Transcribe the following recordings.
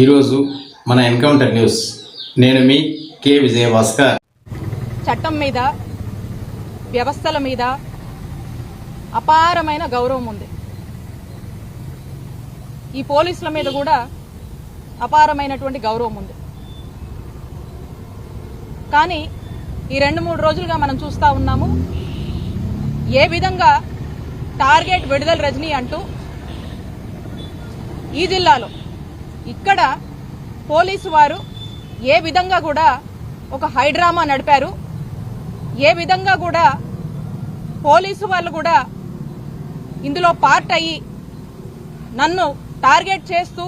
ఈరోజు మన encounter news. నేను మీ కే విజయభాస్కర్. చట్టం మీద వ్యవస్థల మీద అపారమైన గౌరవం ఉంది. ఈ పోలీసుల మీద కూడా అపారమైనటువంటి గౌరవం ఉంది. కానీ ఈ రెండు మూడు రోజులుగా మనం చూస్తూ ఉన్నాము ఏ విధంగా టార్గెట్ విడుదల రజనీ అంటూ ఈ జిల్లాలో ఇక్కడ పోలీసు వారు ఏ విధంగా కూడా ఒక హైడ్రామా నడిపారు. ఏ విధంగా కూడా పోలీసు వాళ్ళు కూడా ఇందులో పార్ట్ అయ్యి నన్ను టార్గెట్ చేస్తూ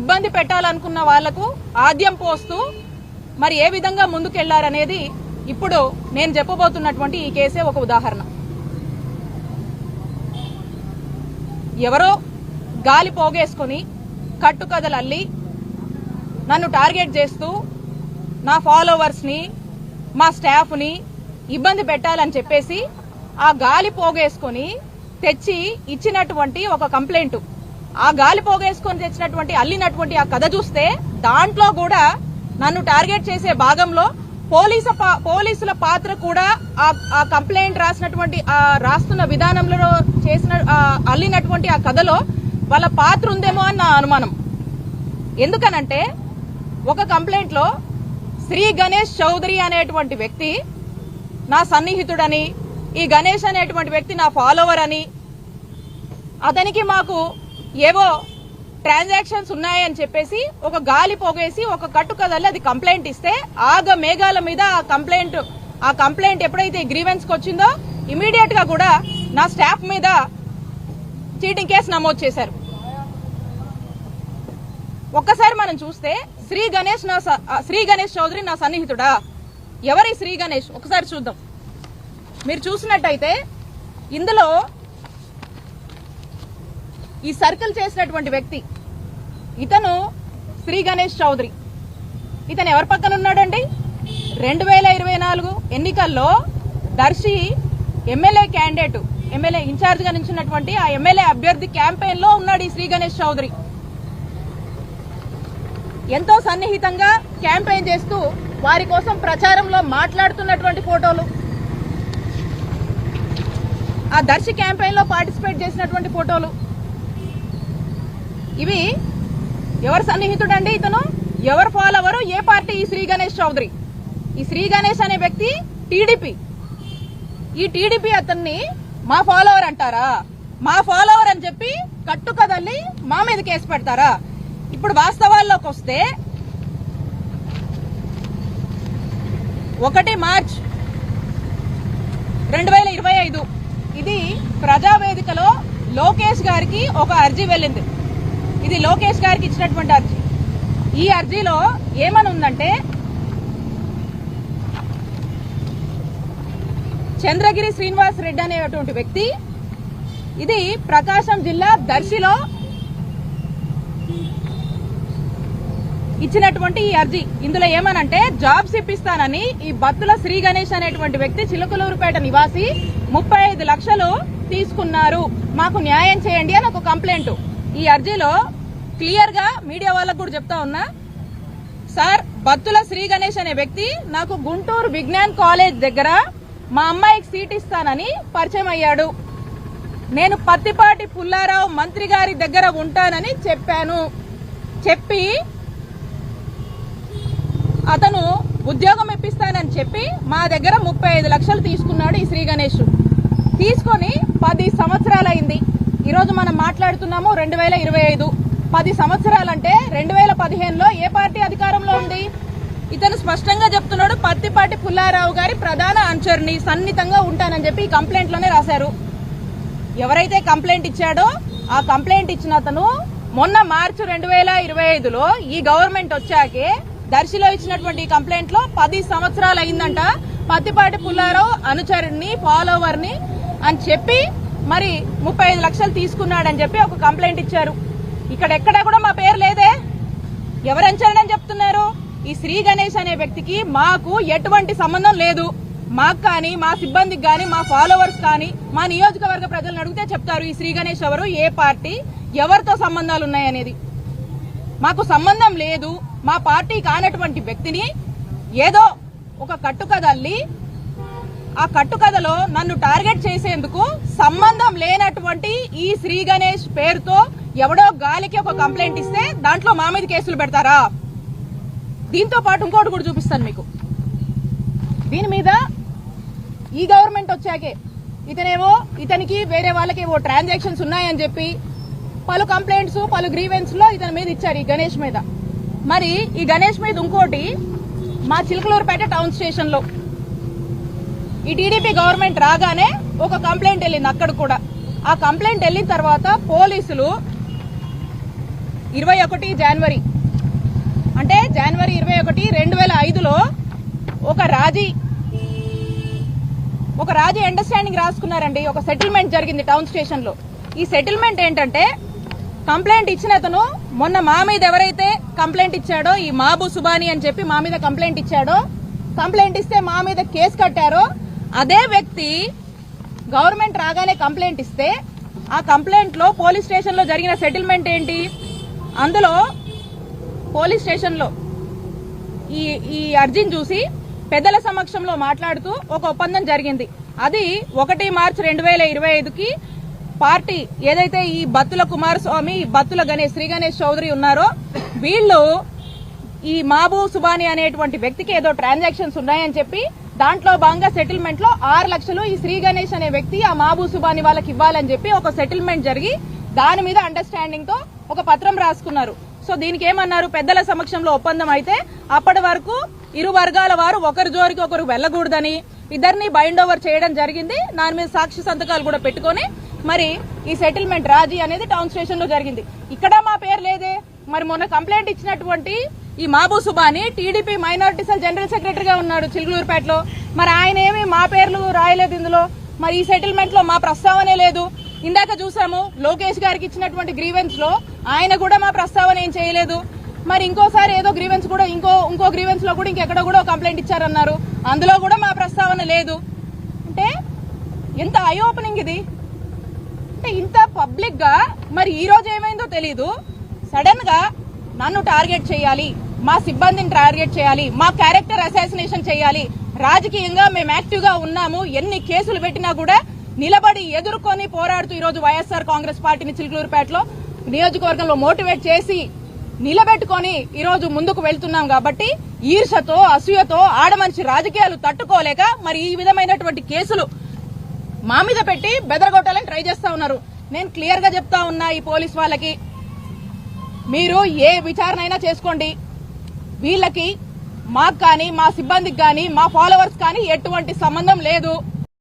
ఇబ్బంది పెట్టాలనుకున్న వాళ్ళకు ఆద్యం పోస్తూ మరి ఏ విధంగా ముందుకెళ్ళారనేది ఇప్పుడు నేను చెప్పబోతున్నటువంటి ఈ కేసే ఒక ఉదాహరణ. ఎవరో గాలి పోగేసుకొని కట్టుకథలు అల్లి నన్ను టార్గెట్ చేస్తూ నా ఫాలోవర్స్ని మా స్టాఫ్ని ఇబ్బంది పెట్టాలని చెప్పేసి ఆ గాలి పోగేసుకొని తెచ్చి ఇచ్చినటువంటి ఒక కంప్లైంట్. ఆ గాలి పోగేసుకొని తెచ్చినటువంటి అల్లినటువంటి ఆ కథ చూస్తే దాంట్లో కూడా నన్ను టార్గెట్ చేసే భాగంలో పోలీసు పా- పోలీసుల పాత్ర కూడా ఆ ఆ కంప్లైంట్ రాసినటువంటి ఆ రాస్తున్న విధానంలో చేసిన అల్లినటువంటి ఆ కథలో వాళ్ళ పాత్ర ఉందేమో అని నా అనుమానం. ఎందుకనంటే ఒక కంప్లైంట్లో శ్రీ గణేష్ చౌదరి అనేటువంటి వ్యక్తి నా సన్నిహితుడని ఈ గణేష్ అనేటువంటి వ్యక్తి నా ఫాలోవర్ అని అతనికి మాకు ఏవో ట్రాన్సాక్షన్స్ ఉన్నాయని చెప్పేసి ఒక గాలి పోగేసి ఒక కట్టు కదల్లి అది కంప్లైంట్ ఇస్తే ఆగ మేఘాల మీద ఆ కంప్లైంట్ ఆ కంప్లైంట్ ఎప్పుడైతే గ్రీవెన్స్కి వచ్చిందో ఇమీడియట్గా కూడా నా స్టాఫ్ మీద చీటింగ్ కేసు నమోదు చేశారు. ఒక్కసారి మనం చూస్తే శ్రీ గణేష్ నా స- శ్రీ గణేష్ చౌదరి నా సన్నిహితుడా? ఎవరి శ్రీ గణేష్? ఒకసారి చూద్దాం. మీరు చూసినట్టయితే ఇందులో ఈ సర్కిల్ చేసినటువంటి వ్యక్తి ఇతను శ్రీ గణేష్ చౌదరి. ఇతను ఎవరి పక్కన ఉన్నాడండి? రెండు వేల ఇరవై నాలుగు ఎన్నికల్లో Darsi MLA candidate MLA incharge నిలిచినటువంటి ఆ ఎమ్మెల్యే అభ్యర్థి క్యాంపెయిన్లో ఉన్నాడు ఈ శ్రీ గణేష్ చౌదరి. ఎంతో సన్నిహితంగా క్యాంపెయిన్ చేస్తూ వారి కోసం ప్రచారంలో మాట్లాడుతున్నటువంటి ఫోటోలు. ఆ దర్శి క్యాంపెయిన్లో పార్టిసిపేట్ చేసినటువంటి ఫోటోలు. ఇవి ఎవరు సన్నిహితుడండి ఇతను? ఎవరు ఫాలోవరు? ఏ పార్టీ? ఈ శ్రీ గణేష్ చౌదరి. ఈ శ్రీ గణేష్ అనే వ్యక్తి టీడీపీ. ఈ టీడీపీ అతన్ని మా ఫాలోవర్ అంటారా? మా ఫాలోవర్ అని చెప్పి కట్టుకదల్లి మా మీద కేసు పెడతారా? ఇప్పుడు వాస్తవాల్లోకి వస్తే ఒకటి మార్చ్ రెండు వేల ఇరవై ఐదు. ఇది ప్రజావేదికలో లోకేష్ గారికి ఒక అర్జీ వెళ్ళింది. ఇది లోకేష్ గారికి ఇచ్చినటువంటి అర్జీ. ఈ అర్జీలో ఏమని ఉందంటే చంద్రగిరి శ్రీనివాస్ రెడ్డి అనేటువంటి వ్యక్తి ఇది ప్రకాశం జిల్లా దర్శిలో ఇచ్చినటువంటి ఈ అర్జీ. ఇందులో ఏమనంటే జాబ్స్ ఇప్పిస్తానని ఈ బత్తుల శ్రీ గణేష్ అనేటువంటి వ్యక్తి చిలుకలూరుపేట నివాసి ముప్పై ఐదు లక్షలు తీసుకున్నారు. మాకు న్యాయం చేయండి అని ఒక కంప్లైంట్. ఈ అర్జీలో క్లియర్గా మీడియా వాళ్ళకు కూడా చెప్తా ఉన్నా. సార్ బత్తుల శ్రీ గణేష్ అనే వ్యక్తి నాకు గుంటూరు విజ్ఞాన్ కాలేజ్ దగ్గర మా అమ్మాయికి సీట్ ఇస్తానని పరిచయం అయ్యాడు. నేను పత్తిపాటి పుల్లారావు మంత్రి గారి దగ్గర ఉంటానని చెప్పాను. చెప్పి అతను ఉద్యోగం ఇప్పిస్తానని చెప్పి మా దగ్గర ముప్పై ఐదు లక్షలు తీసుకున్నాడు ఈ శ్రీ గణేష్. తీసుకొని పది సంవత్సరాలైంది. ఈరోజు మనం మాట్లాడుతున్నాము రెండు వేల ఇరవై ఐదు. పది సంవత్సరాలంటే రెండు వేల పదిహేనులో ఏ పార్టీ అధికారంలో ఉంది? ఇతను స్పష్టంగా చెప్తున్నాడు పత్తిపాటి పుల్లారావు గారి ప్రధాన అనుచరుని సన్నిహితంగా ఉంటానని చెప్పి ఈ కంప్లైంట్లోనే రాశారు. ఎవరైతే కంప్లైంట్ ఇచ్చాడో ఆ కంప్లైంట్ ఇచ్చిన అతను మొన్న మార్చి రెండు వేల ఇరవై ఐదులో ఈ గవర్నమెంట్ వచ్చాకే దర్శిలో ఇచ్చినటువంటి కంప్లైంట్లో పది సంవత్సరాలు అయిందంట పత్తిపాటి పుల్లారావు అనుచరుడిని ఫాలోవర్ని అని చెప్పి మరి ముప్పై ఐదు లక్షలు తీసుకున్నాడని చెప్పి ఒక కంప్లైంట్ ఇచ్చారు. ఇక్కడ ఎక్కడా కూడా మా పేరు లేదే. ఎవరు చెప్తున్నారు? ఈ శ్రీ గణేష్ అనే వ్యక్తికి మాకు ఎటువంటి సంబంధం లేదు. మాకు కానీ మా సిబ్బందికి కానీ మా ఫాలోవర్స్ కానీ మా నియోజకవర్గ ప్రజలను అడిగితే చెప్తారు ఈ శ్రీ గణేష్ ఎవరు ఏ పార్టీ ఎవరితో సంబంధాలు ఉన్నాయనేది. మాకు సంబంధం లేదు మా పార్టీ కానటువంటి వ్యక్తిని ఏదో ఒక కట్టుకదల్లి ఆ కట్టుకథలో నన్ను టార్గెట్ చేసేందుకు సంబంధం లేనటువంటి ఈ శ్రీ గణేష్ పేరుతో ఎవడో గాలికి ఒక కంప్లైంట్ ఇస్తే దాంట్లో మా మీద కేసులు పెడతారా? దీంతో పాటు ఇంకోటి కూడా చూపిస్తాను మీకు. దీని మీద ఈ గవర్నమెంట్ వచ్చాకే ఇతనేమో ఇతనికి వేరే వాళ్ళకి ఏవో ట్రాన్సాక్షన్స్ ఉన్నాయని చెప్పి పలు కంప్లైంట్స్ పలు గ్రీవెన్స్లో ఇతని మీద ఇచ్చారు ఈ గణేష్ మీద. మరి ఈ గణేష్ మీద ఇంకోటి మా చిలకలూరుపేట టౌన్ స్టేషన్లో. ఈ టీడీపీ గవర్నమెంట్ రాగానే ఒక కంప్లైంట్ వెళ్ళింది అక్కడ కూడా. ఆ కంప్లైంట్ వెళ్ళిన తర్వాత పోలీసులు ఇరవై ఒకటి జనవరి అంటే జనవరి ఇరవై ఒకటి రెండు వేల ఐదులో ఒక రాజీ ఒక రాజీ అండర్స్టాండింగ్ రాసుకున్నారండి. ఒక సెటిల్మెంట్ జరిగింది టౌన్ స్టేషన్లో. ఈ సెటిల్మెంట్ ఏంటంటే కంప్లైంట్ ఇచ్చిన అతను మొన్న మా మీద ఎవరైతే కంప్లైంట్ ఇచ్చాడో ఈ మాబు సుబాని అని చెప్పి మా మీద కంప్లైంట్ ఇచ్చాడో కంప్లైంట్ ఇస్తే మా మీద కేసు కట్టారో అదే వ్యక్తి గవర్నమెంట్ రాగానే కంప్లైంట్ ఇస్తే ఆ కంప్లైంట్లో పోలీస్ స్టేషన్లో జరిగిన సెటిల్మెంట్ ఏంటి? అందులో పోలీస్ స్టేషన్లో ఈ ఈ అర్జీని చూసి పెద్దల సమక్షంలో మాట్లాడుతూ ఒక ఒప్పందం జరిగింది. అది ఒకటి మార్చి రెండు వేల ఇరవై ఐదుకి పార్టీ ఏదైతే ఈ బత్తుల కుమారస్వామి బత్తుల గణేష్ శ్రీ గణేష్ చౌదరి ఉన్నారో వీళ్ళు ఈ మాబూ సుబాని అనేటువంటి వ్యక్తికి ఏదో ట్రాన్సాక్షన్స్ ఉన్నాయని చెప్పి దాంట్లో భాగంగా సెటిల్మెంట్లో ఆరు లక్షలు ఈ శ్రీ గణేష్ అనే వ్యక్తి ఆ మాబూ సుబాని వాళ్ళకి ఇవ్వాలని చెప్పి ఒక సెటిల్మెంట్ జరిగి దాని మీద అండర్స్టాండింగ్తో ఒక పత్రం రాసుకున్నారు. సో దీనికి ఏమన్నారు? పెద్దల సమక్షంలో ఒప్పందం అయితే అప్పటి వరకు ఇరు వర్గాల వారు ఒకరి జోరికి ఒకరు వెళ్ళకూడదని ఇద్దరిని బైండ్ ఓవర్ చేయడం జరిగింది. దాని మీద సాక్షి సంతకాలు కూడా పెట్టుకొని మరి ఈ సెటిల్మెంట్ రాజీ అనేది టౌన్ స్టేషన్లో జరిగింది. ఇక్కడ మా పేరు లేదే. మరి మొన్న కంప్లైంట్ ఇచ్చినటువంటి ఈ Mabu Subani TDP minority cell general సెక్రటరీగా ఉన్నాడు చిలుగులూరుపేటలో. మరి ఆయన ఏమి మా పేర్లు రాయలేదు ఇందులో. మరి ఈ సెటిల్మెంట్లో మా ప్రస్తావనే లేదు. ఇందాక చూసాము లోకేష్ గారికి ఇచ్చినటువంటి గ్రీవెన్స్లో ఆయన కూడా మా ప్రస్తావన ఏం చేయలేదు. మరి ఇంకోసారి ఏదో గ్రీవెన్స్ కూడా ఇంకో ఇంకో గ్రీవెన్స్లో కూడా ఇంకెక్కడ కూడా కంప్లైంట్ ఇచ్చారన్నారు. అందులో కూడా మా ప్రస్తావన లేదు. అంటే ఎంత ఐ ఓపెనింగ్ ఇది? అంటే ఇంత పబ్లిక్గా మరి ఈ రోజు ఏమైందో తెలీదు. సడన్గా నన్ను టార్గెట్ చేయాలి మా సిబ్బందిని టార్గెట్ చేయాలి మా క్యారెక్టర్ అసాసినేషన్ చేయాలి. రాజకీయంగా మేము యాక్టివ్గా ఉన్నాము ఎన్ని కేసులు పెట్టినా కూడా నిలబడి ఎదుర్కొని పోరాడుతూ ఈరోజు వైఎస్ఆర్ కాంగ్రెస్ పార్టీని చిలుకలూరుపేటలో నియోజకవర్గంలో మోటివేట్ చేసి నిలబెట్టుకొని ఈ రోజు ముందుకు వెళ్తున్నాం కాబట్టి ఈర్షతో అసూయతో ఆడమనిషి రాజకీయాలు తట్టుకోలేక మరి ఈ విధమైనటువంటి కేసులు మా మీద పెట్టి బెదరగొట్టాలని ట్రై చేస్తా ఉన్నారు. నేను క్లియర్గా చెప్తా ఉన్నా ఈ పోలీస్ వాళ్ళకి. మీరు ఏ విచారణ అయినా చేసుకోండి. వీళ్ళకి మాకు కానీ మా సిబ్బందికి కానీ మా ఫాలోవర్స్ కానీ ఎటువంటి సంబంధం లేదు.